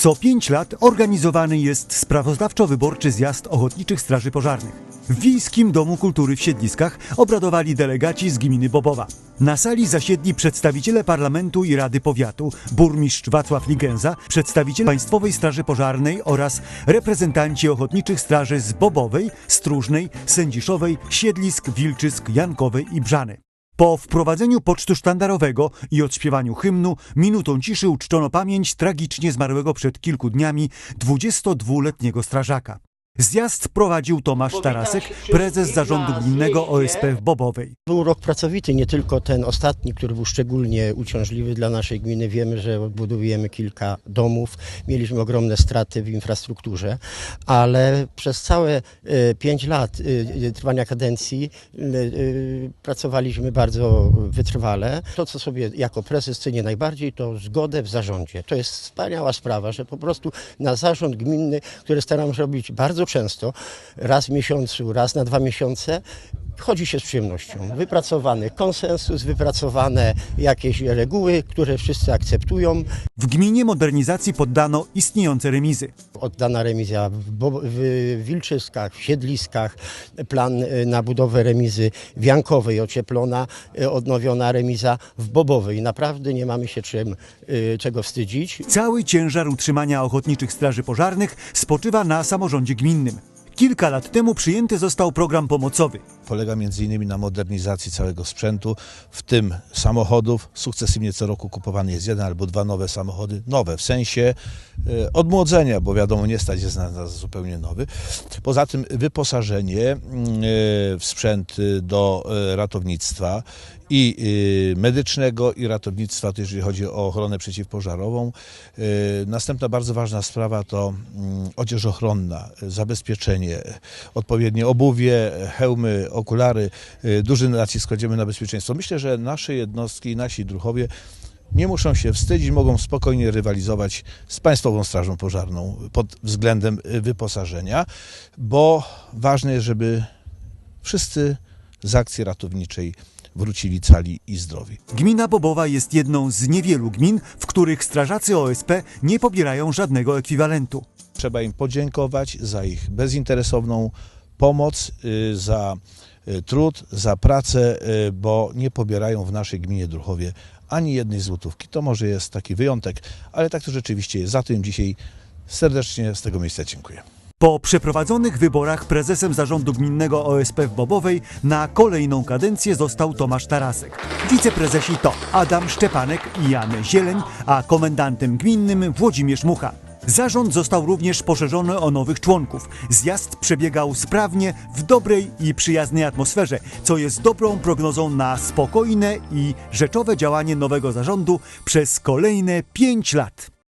Co pięć lat organizowany jest sprawozdawczo-wyborczy zjazd Ochotniczych Straży Pożarnych. W Wiejskim Domu Kultury w Siedliskach obradowali delegaci z gminy Bobowa. Na sali zasiedli przedstawiciele parlamentu i Rady Powiatu, burmistrz Wacław Ligenza, przedstawiciel Państwowej Straży Pożarnej oraz reprezentanci Ochotniczych Straży z Bobowej, Stróżnej, Sędziszowej, Siedlisk, Wilczysk, Jankowej i Brzany. Po wprowadzeniu pocztu sztandarowego i odśpiewaniu hymnu, minutą ciszy uczczono pamięć tragicznie zmarłego przed kilku dniami 22-letniego strażaka. Zjazd prowadził Tomasz Tarasek, prezes zarządu gminnego OSP w Bobowej. Był rok pracowity, nie tylko ten ostatni, który był szczególnie uciążliwy dla naszej gminy. Wiemy, że odbudowujemy kilka domów, mieliśmy ogromne straty w infrastrukturze, ale przez całe e, pięć lat e, trwania kadencji e, e, pracowaliśmy bardzo wytrwale. To, co sobie jako prezes cenię najbardziej, to zgodę w zarządzie. To jest wspaniała sprawa, że po prostu na zarząd gminny, który staram się robić bardzo często, raz w miesiącu, raz na dwa miesiące, chodzi się z przyjemnością. Wypracowany konsensus, wypracowane jakieś reguły, które wszyscy akceptują. W gminie modernizacji poddano istniejące remizy. Oddana remizja w, Wilczyskach, w Siedliskach, plan y, na budowę remizy w Jankowej, ocieplona, y, odnowiona remiza w Bobowej. Naprawdę nie mamy się czym, y, czego wstydzić. Cały ciężar utrzymania Ochotniczych Straży Pożarnych spoczywa na samorządzie gminnym. Kilka lat temu przyjęty został program pomocowy. Polega m.in. na modernizacji całego sprzętu, w tym samochodów. Sukcesywnie co roku kupowany jest jeden albo dwa nowe samochody. Nowe w sensie e, odmłodzenia, bo wiadomo, nie stać jest na zupełnie nowy. Poza tym wyposażenie mm, e, w sprzęt e, do ratownictwa i medycznego, i ratownictwa, to jeżeli chodzi o ochronę przeciwpożarową. Następna bardzo ważna sprawa to mm, odzież ochronna, zabezpieczenie, odpowiednie obuwie, hełmy, okulary. E, Duży nacisk kładziemy na bezpieczeństwo. Myślę, że nasze jednostki, nasi druhowie nie muszą się wstydzić, mogą spokojnie rywalizować z Państwową Strażą Pożarną pod względem e, wyposażenia, bo ważne jest, żeby wszyscy z akcji ratowniczej wrócili cali i zdrowi. Gmina Bobowa jest jedną z niewielu gmin, w których strażacy OSP nie pobierają żadnego ekwiwalentu. Trzeba im podziękować za ich bezinteresowną pomoc, y, za y, trud, za pracę, y, bo nie pobierają w naszej gminie Druchowie ani jednej złotówki. To może jest taki wyjątek, ale tak to rzeczywiście jest. Za to im dzisiaj serdecznie z tego miejsca dziękuję. Po przeprowadzonych wyborach prezesem zarządu gminnego OSP w Bobowej na kolejną kadencję został Tomasz Tarasek. Wiceprezesi to Adam Szczepanek i Jan Zieleń, a komendantem gminnym Włodzimierz Mucha. Zarząd został również poszerzony o nowych członków. Zjazd przebiegał sprawnie, w dobrej i przyjaznej atmosferze, co jest dobrą prognozą na spokojne i rzeczowe działanie nowego zarządu przez kolejne pięć lat.